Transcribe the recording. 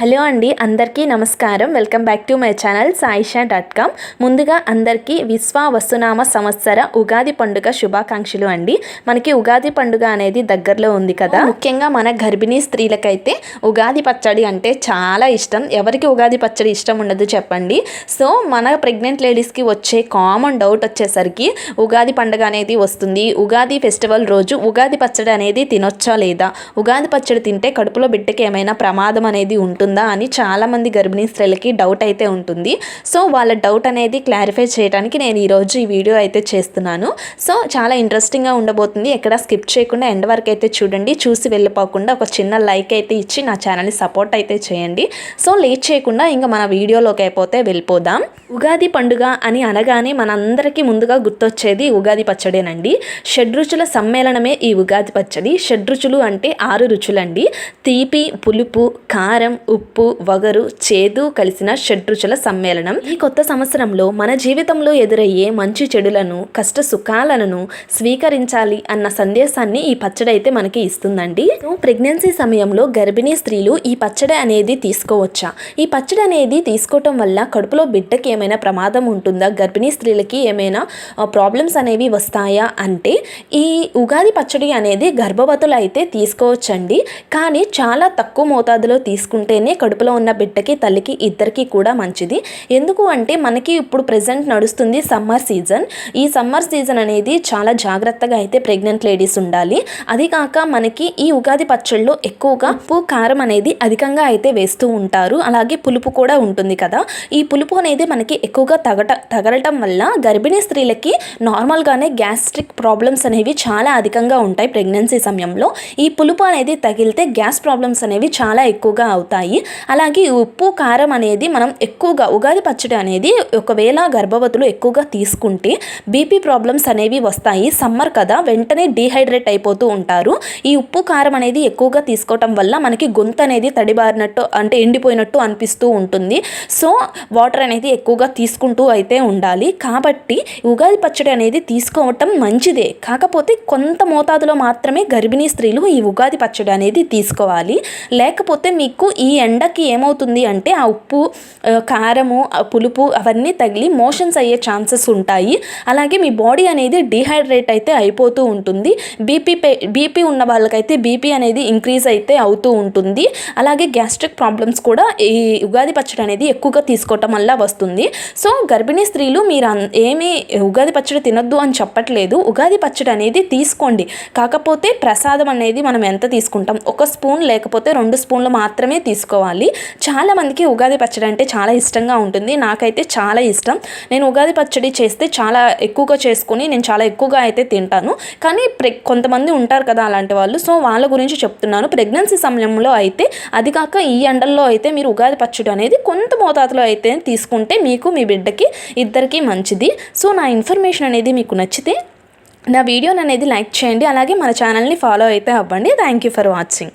Hello అండి అందరికీ నమస్కారం. Welcome back to my channel Saisha dot com. ముందుగా అందరికీ విశ్వ వస్తునామ సంవత్సర ఉగాది పండుగ శుభాకాంక్షలు అండి. మనకి ఉగాది పండుగ అనేది దగ్గరలో ఉంది కదా. ముఖ్యంగా మన గర్భిణీ స్త్రీలకైతే ఉగాది పచ్చడి అంటే చాలా ఇష్టం. ఎవరికి ఉగాది పచ్చడి ఇష్టం ఉండదు చెప్పండి. సో మన ప్రెగ్నెంట్ లేడీస్కి వచ్చే కామన్ డౌట్ వచ్చేసరికి ఉగాది పండుగ అనేది వస్తుంది. ఉగాది ఫెస్టివల్ రోజు ఉగాది పచ్చడి అనేది తినొచ్చా లేదా? ఉగాది పచ్చడి తింటే కడుపులో బిడ్డకి ఏమైనా ప్రమాదం అనేది ఉంటుంది? అని చాలామంది గర్భిణీ స్త్రీలకి డౌట్ అయితే ఉంటుంది. సో వాళ్ళ డౌట్ అనేది క్లారిఫై చేయడానికి నేను ఈరోజు ఈ వీడియో అయితే చేస్తున్నాను. సో చాలా ఇంట్రెస్టింగ్గా ఉండబోతుంది. ఎక్కడ స్కిప్ చేయకుండా ఎండ్ వరకు అయితే చూడండి. చూసి వెళ్ళిపోకుండా ఒక చిన్న లైక్ అయితే ఇచ్చి నా ఛానల్ని సపోర్ట్ అయితే చేయండి. సో లేట్ చేయకుండా ఇంకా మన వీడియోలోకి అయిపోతే వెళ్ళిపోదాం. ఉగాది పండుగ అని అనగానే మనందరికీ ముందుగా గుర్తొచ్చేది ఉగాది పచ్చడేనండి. షడ్రుచుల సమ్మేళనమే ఈ ఉగాది పచ్చడి. షడ్రుచులు అంటే ఆరు రుచులండి. తీపి పులుపు కారం ఉప్పు ఉప్పు వగరు చేదు కలిసిన షడ్రుచుల సమ్మేళనం. ఈ కొత్త సంవత్సరంలో మన జీవితంలో ఎదురయ్యే మంచి చెడులను కష్ట సుఖాలను స్వీకరించాలి అన్న సందేశాన్ని ఈ పచ్చడి అయితే మనకి ఇస్తుందండి. ప్రెగ్నెన్సీ సమయంలో గర్భిణీ స్త్రీలు ఈ పచ్చడి అనేది తీసుకోవచ్చా? ఈ పచ్చడి అనేది తీసుకోవటం వల్ల కడుపులో బిడ్డకి ఏమైనా ప్రమాదం ఉంటుందా? గర్భిణీ స్త్రీలకి ఏమైనా ప్రాబ్లమ్స్ అనేవి వస్తాయా? అంటే ఈ ఉగాది పచ్చడి అనేది గర్భవతులు అయితే తీసుకోవచ్చండి. కానీ చాలా తక్కువ మోతాదులో తీసుకుంటేనే కడుపులో ఉన్న బిడ్డకి తల్లికి ఇద్దరికి కూడా మంచిది. ఎందుకు అంటే మనకి ఇప్పుడు ప్రజెంట్ నడుస్తుంది సమ్మర్ సీజన్. ఈ సమ్మర్ సీజన్ అనేది చాలా జాగ్రత్తగా అయితే ప్రెగ్నెంట్ లేడీస్ ఉండాలి. అది కాక మనకి ఈ ఉగాది పచ్చళ్ళలో ఎక్కువగా ఉప్పు కారం అనేది అధికంగా అయితే వేస్తూ ఉంటారు. అలాగే పులుపు కూడా ఉంటుంది కదా. ఈ పులుపు అనేది మనకి ఎక్కువగా తగట తగలటం వల్ల గర్భిణీ స్త్రీలకి నార్మల్గానే గ్యాస్ట్రిక్ ప్రాబ్లమ్స్ అనేవి చాలా అధికంగా ఉంటాయి ప్రెగ్నెన్సీ సమయంలో. ఈ పులుపు అనేది తగిలితే గ్యాస్ ప్రాబ్లమ్స్ అనేవి చాలా ఎక్కువగా అవుతాయి. అలాగే ఈ ఉప్పు కారం అనేది మనం ఎక్కువగా ఉగాది పచ్చడి అనేది ఒకవేళ గర్భవతులు ఎక్కువగా తీసుకుంటే బీపీ ప్రాబ్లమ్స్ అనేవి వస్తాయి. సమ్మర్ కదా వెంటనే డీహైడ్రేట్ అయిపోతూ ఉంటారు. ఈ ఉప్పు కారం అనేది ఎక్కువగా తీసుకోవటం వల్ల మనకి గొంతు అనేది తడిబారినట్టు అంటే ఎండిపోయినట్టు అనిపిస్తూ ఉంటుంది. సో వాటర్ అనేది ఎక్కువగా తీసుకుంటూ అయితే ఉండాలి. కాబట్టి ఉగాది పచ్చడి అనేది తీసుకోవటం మంచిదే. కాకపోతే కొంత మోతాదులో మాత్రమే గర్భిణీ స్త్రీలు ఈ ఉగాది పచ్చడి అనేది తీసుకోవాలి. లేకపోతే మీకు ఈ ఎండకి ఏమవుతుంది అంటే ఆ ఉప్పు కారము పులుపు అవన్నీ తగిలి మోషన్స్ అయ్యే ఛాన్సెస్ ఉంటాయి. అలాగే మీ బాడీ అనేది డిహైడ్రేట్ అయితే అయిపోతూ ఉంటుంది. బీపీ బీపీ ఉన్న వాళ్ళకైతే బీపీ అనేది ఇంక్రీజ్ అయితే అవుతూ ఉంటుంది. అలాగే గ్యాస్ట్రిక్ ప్రాబ్లమ్స్ కూడా ఈ ఉగాది పచ్చడి అనేది ఎక్కువగా తీసుకోవటం వల్ల వస్తుంది. సో గర్భిణీ స్త్రీలు మీరు అన్- ఏమీ ఉగాది పచ్చడి తినొద్దు అని చెప్పట్లేదు. ఉగాది పచ్చడి అనేది తీసుకోండి. కాకపోతే ప్రసాదం అనేది మనం ఎంత తీసుకుంటాం? ఒక స్పూన్ లేకపోతే రెండు స్పూన్లు మాత్రమే తీసుకోండి. చాలా మందికి ఉగాది పచ్చడి అంటే చాలా ఇష్టంగా ఉంటుంది. నాకైతే చాలా ఇష్టం. నేను ఉగాది పచ్చడి చేస్తే చాలా ఎక్కువగా చేసుకుని నేను చాలా ఎక్కువగా అయితే తింటాను. కానీ ప్రె కొంతమంది ఉంటారు కదా అలాంటి వాళ్ళు. సో వాళ్ళ గురించి చెప్తున్నాను. ప్రెగ్నెన్సీ సమయంలో అయితే అది కాక ఈ ఎండల్లో అయితే మీరు ఉగాది పచ్చడి అనేది కొంత మోతాదులో అయితే తీసుకుంటే మీకు మీ బిడ్డకి ఇద్దరికి మంచిది. సో నా ఇన్ఫర్మేషన్ అనేది మీకు నచ్చితే నా వీడియోని అనేది లైక్ చేయండి. అలాగే మన ఛానల్ని ఫాలో అయితే అవ్వండి. Thank you for watching.